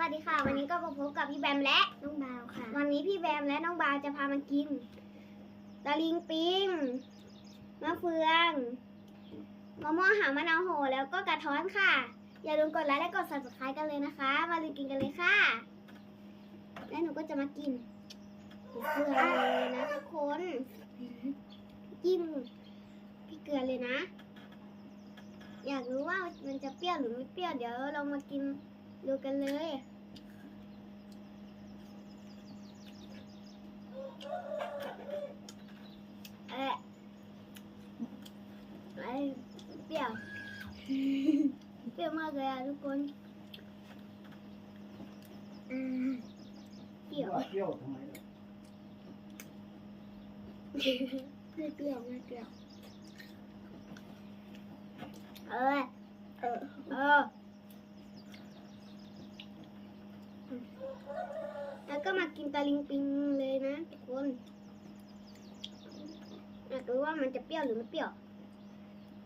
วัสดีค่ะ วันนี้ก็มาพบกับพี่แบมและน้องบาวค่ะ วันนี้พี่แบมและน้องบาวจะพามากินตะลิงปิงมะเฟืองมะม่วงหางมะนาวโหแล้วก็กระท้อนค่ะ อย่าลืมกดไลค์และกด subscribe กันเลยนะคะ มาลืมกินกันเลยค่ะ และหนูก็จะมากินเกลือเลยนะทุกคนจิ้มพี่เกลือเลยนะ อยากรู้ว่ามันจะเปรี้ยวหรือไม่เปรี้ยวเดี๋ยวเรามากิน ดูกันเลยเอ๊ะไอ้เปรี้ยวเปรี้ยวมากเลยอะทุกคนอืมเปรี้ยวว่าเที่ยวทำไมล่ะไม่เปรี้ยวไม่เปรี้ยวเออเออเออ แล้วก็มากินตะลิงปิงเลยนะทุกคนอยากรู้ว่ามันจะเปรี้ยวหรือไม่เปรี้ยว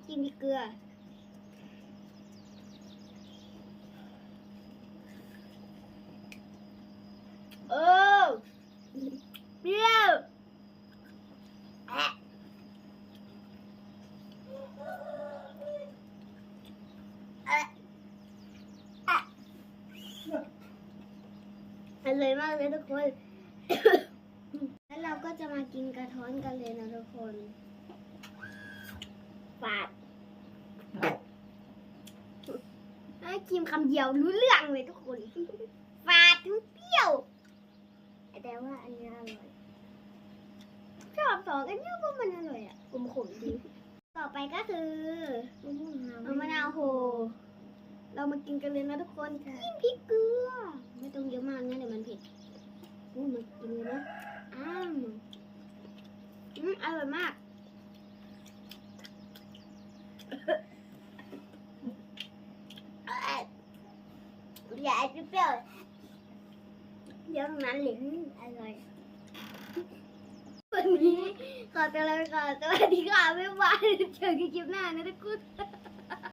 กินดิเกลือเออเปรี้ยวแอะแอะแอะ อร่อยมากเลยทุกคน แล้วเราก็จะมากินกระท้อนกันเลยนะทุกคนฝาดให้กินคำเดียวรู้เรื่องเลยทุกคนฝาดทั้งเปรี้ยว แต่ว่าอันนี้อร่อย ชอบสองอันนี้ก็มันอร่อยอะขมขมๆดี ต่อไปก็คือมะม่วงหาวเอามะนาวโหเรามากินกันเลยนะทุกคน กินพริกเกลือ อู้มันกินเลยนะอ้ามอืมอร่อยมากอย่าเปรี้ยวเยวตรงนั้นเลยอืมอร่อยวันนี้ขอตัวลาไปก่อนสวัสดีค่ะบ๊ายบายเจอกันคลิปหน้านะทุกคน